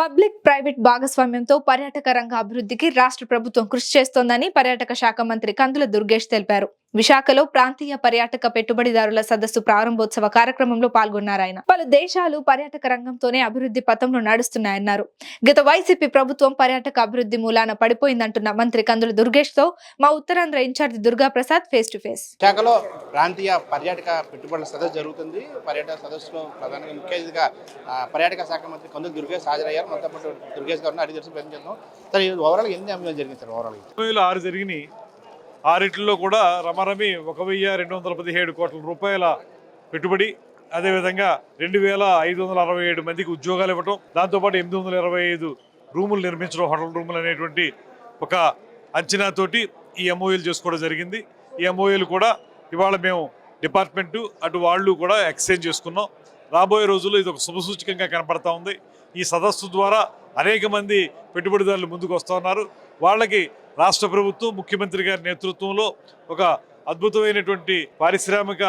Public private భాగస్వామ్యంతో పర్యాటక రంగ అభివృద్ధికి రాష్ట్ర ప్రభుత్వం కృషి చేస్తోందని పర్యాటక శాఖ మంత్రి కందుల దుర్గేష్ తెలిపారు. విశాఖలో ప్రాంతీయ పర్యాటక పెట్టుబడిదారుల సదస్సు ప్రారంభోత్సవ కార్యక్రమంలో పాల్గొన్నారు ఆయన. పలు దేశాలు పర్యాటక రంగంతోనే అభివృద్ధి పథంలో నడుస్తున్నాయన్నారు. గత వైసీపీ ప్రభుత్వం పర్యాటక అభివృద్ధి మూలాన పడిపోయిందంటున్న మంత్రి కందుల దుర్గేష్తో మా Uttarandhra incharge Durga Prasad face to face. విశాఖలో ప్రాంతీయ పర్యాటక పెట్టుబడుల సదస్సు జరుగుతుంది. పర్యాటక సదస్సులో ప్రధానంగా ముఖ్య అతిథిగా పర్యాటక శాఖ మంత్రి కందులు దుర్గేష్ హాజరయ్యారు. మనతో పాటు దుర్గేష్ గారిని అడిగి తెలిసి ప్రయత్నం చేద్దాం సార్ ఓవరాల్ ఎన్ని అంశాలు జరిగింది సార్ ఓవరాల్ ఆరు జరిగినాయి. ఆరిట్లో కూడా రమరమి ఒక వెయ్యి రెండు వందల పదిహేడు కోట్ల రూపాయల పెట్టుబడి అదేవిధంగా రెండు వేల ఐదు వందల అరవై ఏడు మందికి ఉద్యోగాలు ఇవ్వటం దాంతోపాటు ఎనిమిది వందల ఇరవై ఐదు రూములు నిర్మించడం హోటల్ రూములు అనేటువంటి ఒక అంచనాతోటి ఈ ఎంఓఏలు చేసుకోవడం జరిగింది. ఈ ఎంఓఏలు కూడా ఇవాళ మేము డిపార్ట్మెంటు అటు వాళ్ళు కూడా ఎక్స్చేంజ్ చేసుకున్నాం. రాబోయే రోజుల్లో ఇది ఒక శుభసూచకంగా కనపడతా ఉంది. ఈ సదస్సు ద్వారా అనేక మంది పెట్టుబడిదారులు ముందుకు వస్తూ ఉన్నారు. వాళ్ళకి రాష్ట్ర ప్రభుత్వం ముఖ్యమంత్రి గారి నేతృత్వంలో ఒక అద్భుతమైనటువంటి పారిశ్రామిక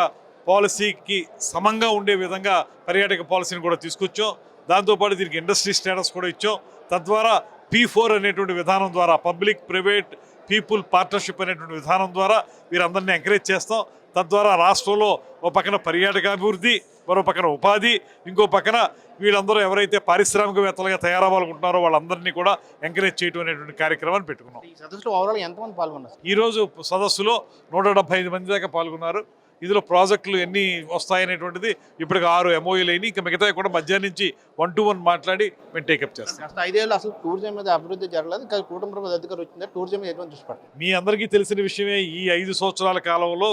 పాలసీకి సమంగా ఉండే విధంగా పర్యాటక పాలసీని కూడా తీసుకొచ్చాం. దాంతోపాటు దీనికి ఇండస్ట్రీ స్టేటస్ కూడా ఇచ్చాం. తద్వారా పీ ఫోర్ అనేటువంటి విధానం ద్వారా పబ్లిక్ ప్రైవేట్ పీపుల్ పార్ట్నర్షిప్ అనేటువంటి విధానం ద్వారా వీరందరినీ ఎంకరేజ్ చేస్తాం. తద్వారా రాష్ట్రంలో ఒక పక్కన పర్యాటకాభివృద్ధి మరో పక్కన ఉపాధి ఇంకో పక్కన వీళ్ళందరూ ఎవరైతే పారిశ్రామికవేత్తలుగా తయారవ్వాలనుకుంటున్నారో వాళ్ళందరినీ కూడా ఎంకరేజ్ చేయడం అనేటువంటి కార్యక్రమాన్ని పెట్టుకున్నాం. సదస్సులో ఓవరాల్ ఎంతమంది పాల్గొన్నారు ఈరోజు సదస్సులో నూట డెబ్బై ఐదు మంది దాకా పాల్గొన్నారు. ఇందులో ప్రాజెక్టులు ఎన్ని వస్తాయనేటువంటిది ఇప్పటికి ఆరు ఎంఓఈలు అయినాయి. ఇంకా మిగతా కూడా మధ్యాహ్నం నుంచి వన్ టు వన్ మాట్లాడి మేము టేకప్ చేస్తాం. ఐదేళ్ళు అసలు టూరిజం మీద అభివృద్ధి జరగలేదు. ప్రభుత్వ అధికారులు వచ్చిందా? టూరిజం ఎటువంటి దృష్టి మీ అందరికీ తెలిసిన విషయమే ఈ ఐదు సంవత్సరాల కాలంలో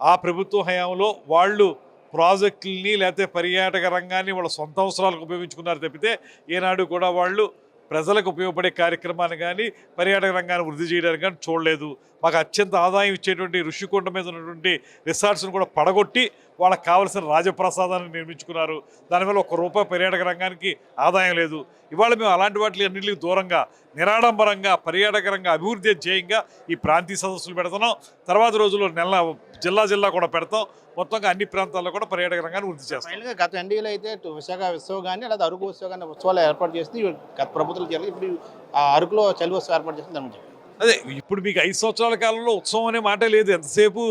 ఆ ప్రభుత్వ హయాంలో వాళ్ళు ప్రాజెక్టుల్ని లేకపోతే పర్యాటక రంగాన్ని వాళ్ళ సొంత అవసరాలకు ఉపయోగించుకున్నారు తప్పితే ఏనాడు కూడా వాళ్ళు ప్రజలకు ఉపయోగపడే కార్యక్రమాన్ని కానీ పర్యాటక రంగాన్ని వృద్ధి చేయడానికి కానీ చూడలేదు. మాకు అత్యంత ఆదాయం ఇచ్చేటువంటి ఋషికొండ మీద ఉన్నటువంటి రిసార్ట్స్ను కూడా పడగొట్టి వాళ్ళకి కావలసిన రాజప్రసాదాన్ని నిర్మించుకున్నారు. దానివల్ల ఒక్క రూపాయి పర్యాటక రంగానికి ఆదాయం లేదు. ఇవాళ మేము అలాంటి వాటి అన్నింటికి దూరంగా నిరాడంబరంగా పర్యాటక రంగ అభివృద్ధి ధ్యేయంగా ఈ ప్రాంతీయ సదస్సులు పెడుతున్నాం. తర్వాత రోజుల్లో నెల జిల్లా జిల్లా కూడా పెడతాం. మొత్తంగా అన్ని ప్రాంతాల్లో కూడా పర్యాటక రంగాన్ని వృద్ధి చేస్తాం. గత ఎన్డీఏలో అయితే విశాఖ ఉత్సవం కానీ లేదా అరకు ఉత్సవం కానీ ఉత్సవాలు ఏర్పాటు చేసి గత ప్రభుత్వం జరిగి ఇప్పుడు ఆ అరకులో చలి ఉత్సవం ఏర్పాటు చేసి దాని అదే ఇప్పుడు మీకు ఐదు సంవత్సరాల కాలంలో ఉత్సవం అనే మాట లేదు. ఎంతసేపు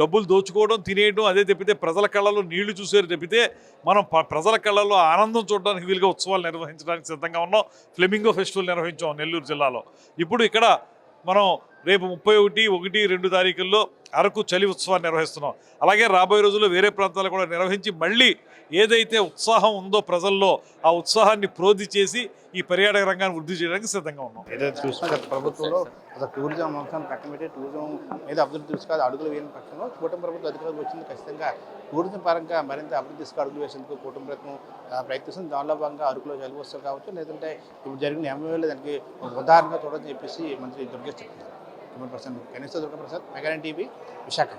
డబ్బులు దోచుకోవడం తినేయడం అదే తప్పితే ప్రజల కళ్ళలో నీళ్ళు చూసేది తప్పితే మనం ప్రజల కళ్ళలో ఆనందం చూడడానికి వీలుగా ఉత్సవాలు నిర్వహించడానికి సిద్ధంగా ఉన్నాం. ఫ్లెమింగో ఫెస్టివల్ నిర్వహించాం నెల్లూరు జిల్లాలో. ఇప్పుడు ఇక్కడ మనం రేపు ముప్పై ఒకటి ఒకటి రెండు తారీఖుల్లో అరకు చలి ఉత్సవాన్ని నిర్వహిస్తున్నాం. అలాగే రాబోయే రోజుల్లో వేరే ప్రాంతాలు కూడా నిర్వహించి మళ్ళీ ఏదైతే ఉత్సాహం ఉందో ప్రజల్లో ఆ ఉత్సాహాన్ని ప్రోధి చేసి ఈ పర్యాటక రంగాన్ని వృద్ధి చేయడానికి సిద్ధంగా ఉన్నాం. ఏదైతే చూసినా ప్రభుత్వంలో టూరిజం అంశాన్ని పక్కన పెట్టి టూరిజం మీద అభివృద్ధి తీసుకాదు అడుగులు వేయని పక్షంలో కూటమి ప్రభుత్వం అధికారులకు వచ్చింది. ఖచ్చితంగా టూరిజం పరంగా మరింత అభివృద్ధి తీసుకు అడుగులు వేసేందుకు కూటమి ప్రభుత్వం ప్రయత్నిస్తుంది. దానిలో భాగంగా అరకులో జలువత్సవం కావచ్చు లేదంటే ఇప్పుడు జరిగిన ఎంఏలు దానికి ఉదాహరణగా చూడని చెప్పేసి మంత్రి దుర్గేష్ చెప్తున్నారు కెమెరా పర్సన్ గణేష్ ప్రసాద్ మెగాన్ టీవీ విశాఖ.